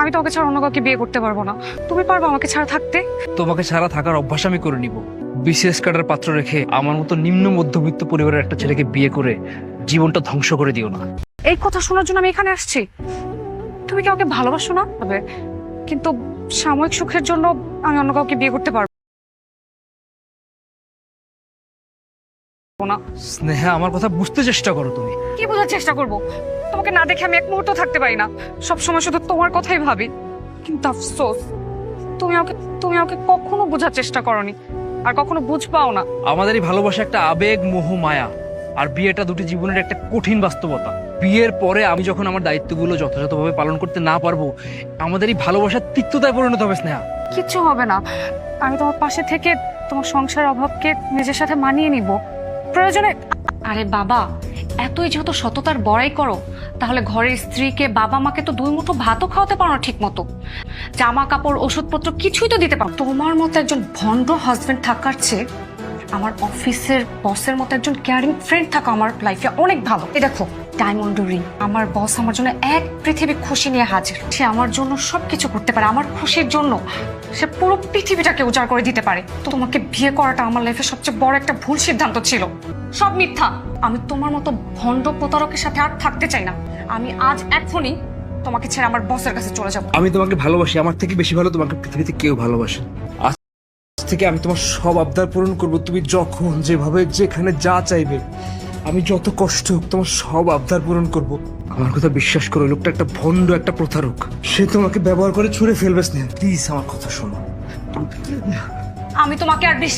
আমি তোমাকে ছাড়া অন্য কাউকে বিয়ে করতে পারব না। তুমি পারবে আমাকে ছাড়া থাকতে। তোমাকে ছাড়া থাকার অভ্যাস আমি করে নিব। বিসিএস কার্ডের পাত্র রেখে আমার মতো নিম্ন মধ্যবিত্ত পরিবারের একটা ছেলেকে বিয়ে করে জীবনটা ধ্বংস করে দিও না। এই কথা শোনার জন্য আমি এখানে আসছি। তুমি কি আমাকে ভালোবাসো না? তবে কিন্তু সাময়িক সুখের জন্য আমি অন্য কাউকে বিয়ে করতে পারব না। স্নেহা আমার কথা বুঝতে চেষ্টা করো তুমি। কি বোঝার চেষ্টা করব? তোমাকে না দেখে আমি এক মুহূর্ত থাকতে পারি না। সব সময় শুধু তোমার কথাই ভাবি। কিন্তু আফসোস তুমি ওকে তুমি ওকে কখনো বোঝার চেষ্টা করনি আর কখনো বুঝপাও না। আমাদেরই ভালোবাসা একটা আবেগ মোহ মায়া আর বিয়েটা দুটি জীবনের একটা কঠিন বাস্তবতা। বিয়ের পরে আমি যখন আমার দায়িত্বগুলো যথাযথভাবে পালন করতে না পারব আমাদের এই ভালোবাসার তিক্ততায় পরিণত হবে স্নেহা। কিচ্ছু হবে না। আমি তোমার পাশে থেকে তোমার সংসার অভাবকে নিজের সাথে মানিয়ে নিব। প্রয়োজনে আরে বাবা এতই যেহেতু সততার বড়াই করো, তাহলে ঘরের স্ত্রীকে বাবা মাকে তো দুই মুঠো ভাতও খাওয়াতে পারো না ঠিক মতো জামা কাপড়, ওষুধপত্র কিছুই তো দিতে পারো তোমার মতো একজন ভণ্ড হাজবেন্ড থাকার চেয়ে আমার অফিসের বসের মতো একজন কেয়ারিং ফ্রেন্ড থাকা আমার লাইফে অনেক ভালো। এই দেখো ডায়মন্ড রিং আমার বস আমার জন্য এক পৃথিবী খুশি নিয়ে হাজির। সে আমার জন্য সব কিছু করতে পারে, আমার খুশির জন্য। সে পুরো পৃথিবীটাকে উজাড় করে দিতে পারে। তো তোমাকে বিয়ে করাটা আমার লাইফে সবচেয়ে বড় একটা ভুল সিদ্ধান্ত ছিল। সব মিথ্যা। আমি তোমার মতো ভণ্ড প্রতারকের সাথে আর থাকতে চাই না। আমি আজ এখনই তোমাকে ছেড়ে আমার বসের কাছে চলে যাব। আমি তোমাকে ভালোবাসি আমার থেকে বেশি ভালো তোমাকে পৃথিবীতে কেউ ভালোবাসে আজ থেকে আমি তোমার সব আবদার পূরণ করব তুমি যখন যেভাবে যেখানে যা চাইবে আমি যত কষ্ট হোক তোমার সব আবদার পূরণ করব। আমার কথা বিশ্বাস করো লোকটা একটা ভণ্ড একটা প্রতারক। সে তোমাকে ব্যবহার করে ছুঁড়ে ফেলবে স্নেহ। প্লিজ আমার কথা শোনো। আমি তোমাকে আর বিশ্বাস